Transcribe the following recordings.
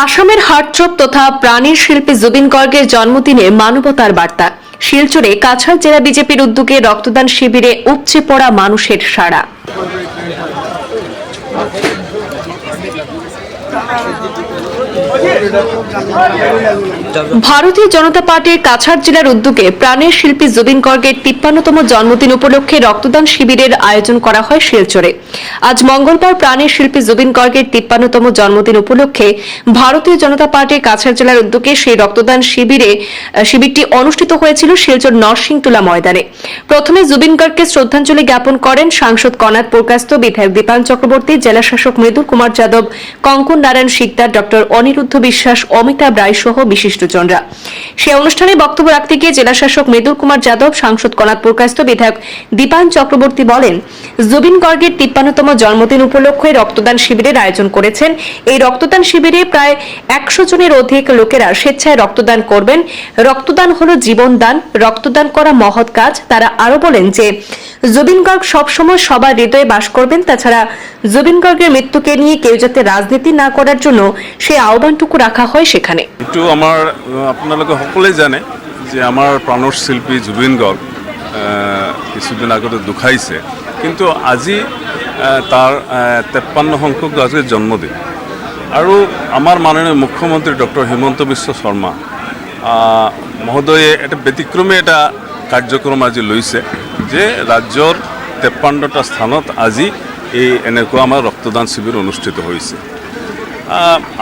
আসামের হার্টচপ তথা প্রাণীর শিল্পী জুবিন গর্গের জন্মদিনে মানবতার বার্তা। শিলচরে কাছাড় জেলা বিজেপির উদ্যোগে রক্তদান শিবিরে উপচে পড়া মানুষের সাড়া। ভারতীয় জনতা পার্টির কাছাড় জেলার উদ্যোগে প্রাণের শিল্পী জুবিন গর্গের তিপ্পান্নতম জন্মদিন উপলক্ষে রক্তদান শিবিরের আয়োজন করা হয় শিলচরে। আজ মঙ্গলবার প্রাণের শিল্পী জুবিন গর্গের তিপ্পান্নতম জন্মদিন উপলক্ষে ভারতীয় জনতা পার্টির কাছাড় জেলার উদ্যোগে সেই রক্তদান শিবিরে শিবিরটি অনুষ্ঠিত হয়েছিল শিলচর নরসিংতুলা ময়দানে। প্রথমে জুবিন গর্গকে শ্রদ্ধাঞ্জলি জ্ঞাপন করেন সাংসদ কনাথ প্রকাস্ত, বিধায়ক দীপান চক্রবর্তী জেলা শাসক মৃদুল কুমার যাদব কঙ্কন নারায়ণ শিকদার, ডক্টর অনিরুদ্ধ বিশ্বাস, অমিতাভ রায় সহ বিশিষ্টজনরা। সে অনুষ্ঠানে বক্তব্য রাখতে গিয়ে জেলা শাসক মৃদুল কুমার যাদব, সাংসদ কনাথ প্রকাস্ত বিধায়ক দীপান চক্রবর্তী বলেন, জুবিন গর্গের তিপ্পান্নতম জন্মদিন উপলক্ষে রক্তদান শিবিরের আয়োজন করেছেন। এই রক্তদান শিবিরে প্রায় একশো জনের অধিক লোকেরা স্বেচ্ছায় রক্তদান করবেন। রক্তদান হলো জীবনদান, রক্তদান করা মহৎ কাজ। তারা আরও বলেন যে জুবিন গর্গ সবসময় সবার হৃদয়ে বাস করবেন। তাছাড়া জুবিন গর্গের মৃত্যুকে নিয়ে কেউ যাতে ৰাজনীতি না করার জন্য সেই আহ্বানটুকু রাখা হয় সেখানে। এইটো আমাৰ আহ, আপোনালোকে সকলোৱে জানে যে আমাৰ প্ৰাণৰ শিল্পী জুবিন গর্গ কিছুদিন আগতে দুখাইছে। কিন্তু আজি তাৰ তেপ্পান্ন সংখ্যক আজিৰ জন্মদিন। আৰু আমাৰ মাননীয় মুখ্যমন্ত্ৰী ডক্টৰ হিমন্ত বিশ্ব শৰ্মা মহোদয়ে এটা ব্যতিক্ৰমী এটা কাৰ্যক্ৰম আজি লৈছে। যে ৰাজ্যৰ তেপ্পান্নটা স্থানত আজি এই এনেকুৱা আমাৰ ৰক্তদান শিবিৰ অনুষ্ঠিত হৈছে।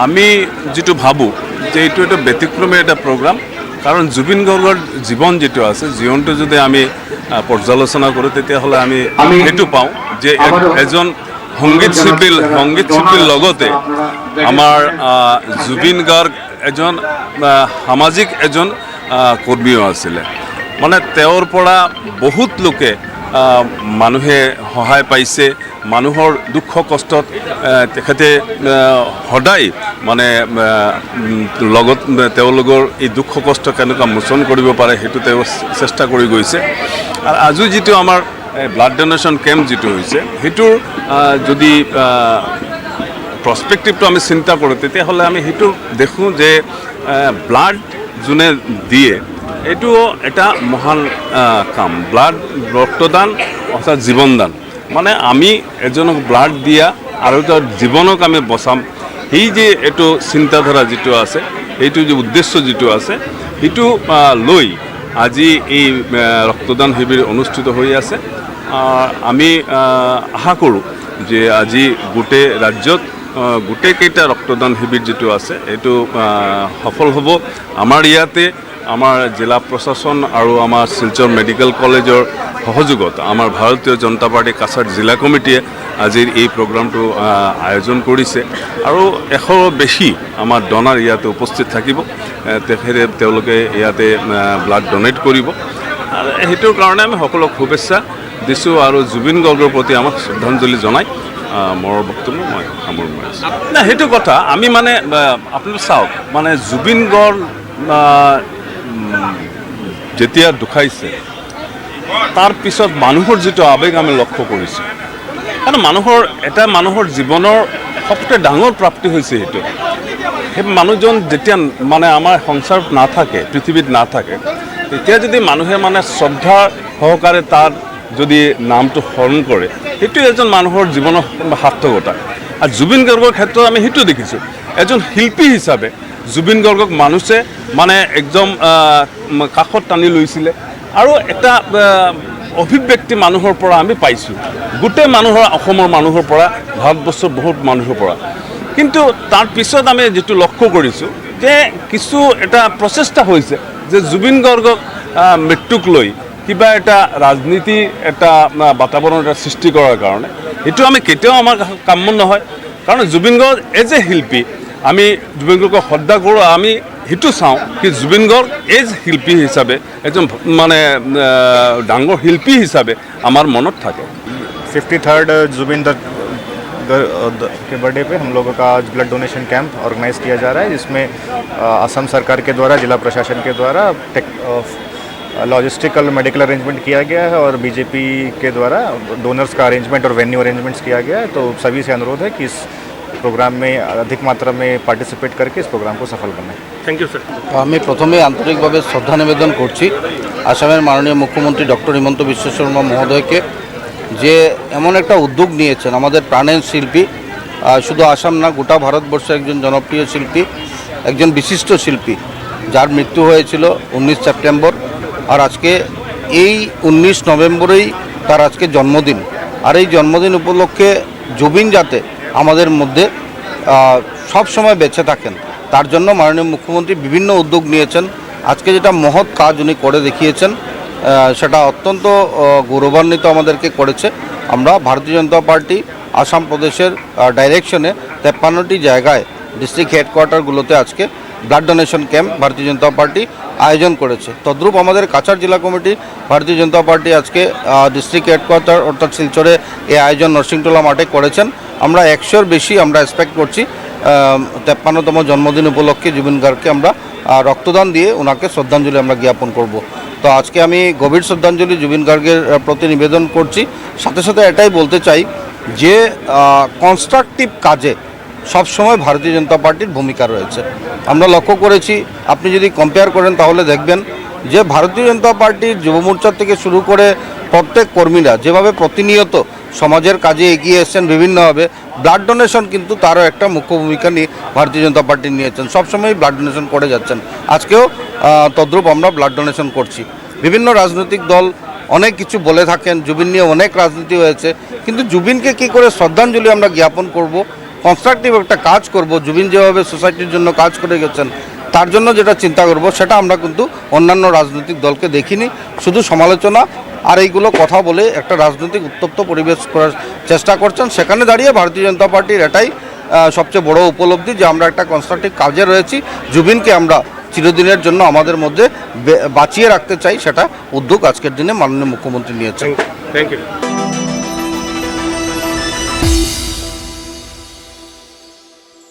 আমি যিটো ভাবোঁ যে এইটো এটা ব্যতিক্ৰমী এটা প্ৰগ্ৰাম কাৰণ জুবিন গাৰ্গৰ জীৱন যিটো আছে জীৱনটো যদি আমি পৰ্যালোচনা কৰোঁ তেতিয়াহ'লে আমি সেইটো পাওঁ যে এজন সংগীত শিল্পীৰ সংগীত শিল্পীৰ লগতে আমাৰ জুবিন গাৰ্গ এজন সামাজিক এজন কৰ্মীও আছিলে। মানে তেওঁৰ পৰা বহুত লোকে মানুহে সহায় পাইছে, মানুহৰ দুখ কষ্টত তেখেতে সদায় মানে লগত তেওঁলোকৰ এই দুখ কষ্ট কেনেকুৱা মোচন কৰিব পাৰে সেইটো তেওঁ চেষ্টা কৰি গৈছে। আৰু আজি যিটো আমাৰ ব্লাড ডনেশ্যন কেম্প যিটো হৈছে, সেইটোৰ যদি প্ৰস্পেক্টিভটো আমি চিন্তা কৰোঁ, তেতিয়াহ'লে আমি সেইটো দেখোঁ যে ব্লাড যোনে দিয়ে এইটো এটা মহান কাম। ব্লাড, ৰক্তদান অৰ্থাৎ জীৱনদান। মানে আমি এজনক ব্লাড দিয়া আৰু তাৰ জীৱনক আমি বচাম। সেই যে এইটো চিন্তাধাৰা যিটো আছে এইটো যে উদ্দেশ্য যিটো আছে, সেইটো লৈ আজি এই ৰক্তদান শিবিৰ অনুষ্ঠিত হৈ আছে। আমি আশা কৰোঁ যে আজি গোটেই ৰাজ্যত গোটেইকেইটা ৰক্তদান শিবিৰ যিটো আছে, এইটো সফল হ'ব। আমাৰ ইয়াতে আমাৰ জিলা প্ৰশাসন আৰু আমাৰ শিলচৰ মেডিকেল কলেজৰ সহযোগত আমাৰ ভাৰতীয় জনতা পাৰ্টি কাছাৰ জিলা কমিটিয়ে আজিৰ এই প্ৰগ্ৰামটো আয়োজন কৰিছে। আৰু এশৰো বেছি আমাৰ ডনাৰ ইয়াতে উপস্থিত থাকিব। তেখেতে তেওঁলোকে ইয়াতে ব্লাড ডনেট কৰিব। সেইটোৰ কাৰণে আমি সকলোক শুভেচ্ছা দিছোঁ আৰু জুবিন গাৰ্গৰ প্ৰতি আমাক শ্ৰদ্ধাঞ্জলি জনাই মোৰ বক্তব্য মই সামৰণি মাৰিছোঁ। সেইটো কথা আমি মানে আপোনালোকে চাওক মানে জুবিন উম, যেতিয়া দুখাইছে, তাৰ পিছত মানুহৰ যিটো আৱেগ আমি লক্ষ্য কৰিছোঁ। কাৰণ মানুহৰ, এটা মানুহৰ জীৱনৰ সবতকৈ ডাঙৰ প্ৰাপ্তি হৈছে সেইটো সেই মানুহজন যেতিয়া মানে আমাৰ সংসাৰত নাথাকে, পৃথিৱীত নাথাকে, তেতিয়া যদি মানুহে মানে শ্ৰদ্ধা সহকাৰে তাৰ যদি নামটো স্মৰণ কৰে, সেইটো এজন মানুহৰ জীৱনৰ সাৰ্থকতা। আৰু জুবিন গাৰ্গৰ ক্ষেত্ৰত আমি সেইটো দেখিছোঁ। এজন শিল্পী হিচাপে জুবিন গাৰ্গক মানুহে মানে একদম কাষত টানি লৈছিলে। আৰু এটা অভিব্যক্তি মানুহৰ পৰা আমি পাইছোঁ। গোটেই মানুহৰ, অসমৰ মানুহৰ পৰা, ভাৰতবৰ্ষৰ বহুত মানুহৰ পৰা। কিন্তু তাৰ পিছত আমি যিটো লক্ষ্য কৰিছোঁ, যে কিছু এটা প্ৰচেষ্টা হৈছে, যে জুবিন গাৰ্গক মৃত্যুক লৈ কিবা এটা ৰাজনীতি, এটা বাতাবৰণ এটা সৃষ্টি কৰাৰ কাৰণে। সেইটো আমি কেতিয়াও আমাৰ কাম্য নহয়। কাৰণ জুবিন গাৰ্গ এজ এ শিল্পী আমি জুবিন গাৰ্গক শ্ৰদ্ধা কৰোঁ আমি সেইটো চাওঁ কি জুবিন গাৰ্গ এজ শিল্পী হিচাপে এজন মানে আহ, ডাঙৰ শিল্পী হিচাপে আমাৰ মনত থাকে fifty third Zubeen the the- the- के बर्थडे पे हम लोगों का आज ब्लड डोनेशन कैंप ऑर्गेनाइज किया जा रहा है जिसमें अ, असम सरकार के द्वारा जिला प्रशासन के द्वारा टेक लॉजिस्टिकल मेडिकल अरेंजमेंट किया गया है और बीजेपी के द्वारा डोनर्स का अरेंजमेंट और वेन्यू अरेंजमेंट्स किया गया है तो सभी से अनुरोध है कि इस प्रोग्राम में अधिक मात्रा में पार्टिसिपेट करके इस प्रोग्राम को सफल बनाएं থ্যাংক ইউ স্যার আমি প্রথমে আন্তরিকভাবে শ্রদ্ধা নিবেদন করছি আসামের মাননীয় মুখ্যমন্ত্রী ডক্টর হিমন্ত বিশ্ব শর্মা মহোদয়কে যে এমন একটা উদ্যোগ নিয়েছেন আমাদের প্রাণের শিল্পী আহ, শুধু আসাম না গোটা ভারতবর্ষের একজন জনপ্রিয় শিল্পী একজন বিশিষ্ট শিল্পী যার মৃত্যু হয়েছিল উনিশ সেপ্টেম্বর আর আজকে এই উনিশ নভেম্বরেই তার আজকে জন্মদিন আর এই জন্মদিন উপলক্ষে জুবিন যাতে আমাদের মধ্যে সব সময় বেঁচে থাকেন। তার জন্য মাননীয় মুখ্যমন্ত্রী বিভিন্ন উদ্যোগ নিয়েছেন। আজকে যেটা মহৎ কাজ উনি করে দেখিয়েছেন সেটা অত্যন্ত গৌরবান্বিত আমাদেরকে করেছে। আমরা ভারতীয় জনতা পার্টি আসাম প্রদেশের ডাইরেকশনে তেপ্পান্নটি জায়গায় ডিস্ট্রিক্ট হেডকোয়ার্টারগুলোতে আজকে ব্লাড ডোনেশন ক্যাম্প ভারতীয় জনতা পার্টি আয়োজন করেছে। তদ্রূপ আমাদের কাছাড় জেলা কমিটি ভারতীয় জনতা পার্টি আজকে ডিস্ট্রিক্ট হেডকোয়ার্টার অর্থাৎ শিলচরে এই আয়োজন নরসিংটোলা মাঠে করেছেন। আমরা একশোর বেশি আমরা এক্সপেক্ট করছি তেপ্পান্নতম জন্মদিন উপলক্ষে জুবিন গার্গকে আমরা রক্তদান দিয়ে ওনাকে শ্রদ্ধাঞ্জলি আমরা জ্ঞাপন করব। তো আজকে আমি গভীর শ্রদ্ধাঞ্জলি জুবিন গার্গের প্রতি নিবেদন করছি। সাথে সাথে এটাই বলতে চাই যে কনস্ট্রাকটিভ কাজে সবসময় ভারতীয় জনতা পার্টির ভূমিকা রয়েছে। আমরা লক্ষ্য করেছি, আপনি যদি কম্পেয়ার করেন তাহলে দেখবেন যে ভারতীয় জনতা পার্টির যুব মোর্চা থেকে শুরু করে প্রত্যেক কর্মীরা যেভাবে প্রতিনিয়ত সমাজের কাজে এগিয়ে এসছেন বিভিন্নভাবে ব্লাড ডোনেশন কিন্তু তারও একটা মুখ্য ভূমিকা নিয়ে ভারতীয় জনতা পার্টি নিয়েছেন। সবসময় ব্লাড ডোনেশন করে যাচ্ছেন। আজকেও তদ্রূপ আমরা ব্লাড ডোনেশন করছি। বিভিন্ন রাজনৈতিক দল অনেক কিছু বলে থাকেন, জুবিন নিয়ে অনেক রাজনীতি হয়েছে, কিন্তু জুবিনকে কি করে শ্রদ্ধাঞ্জলি আমরা জ্ঞাপন করব? কনস্ট্রাকটিভ একটা কাজ করব। জুবিন যেভাবে সোসাইটির জন্য কাজ করে গেছেন তার জন্য যেটা চিন্তা করব, সেটা আমরা কিন্তু অন্যান্য রাজনৈতিক দলকে দেখিনি। শুধু সমালোচনা আর এইগুলো কথা বলে একটা রাজনৈতিক উত্তপ্ত পরিবেশ করার চেষ্টা করছেন। সেখানে দাঁড়িয়ে ভারতীয় জনতা পার্টির এটাই সবচেয়ে বড় উপলব্ধি যে আমরা একটা কনস্ট্রাকটিভ কাজে রয়েছি। জুবিনকে আমরা চিরদিনের জন্য আমাদের মধ্যে বাঁচিয়ে রাখতে চাই, সেটা উদ্যোগ আজকের দিনে মাননীয় মুখ্যমন্ত্রী নিয়েছেন। Thank you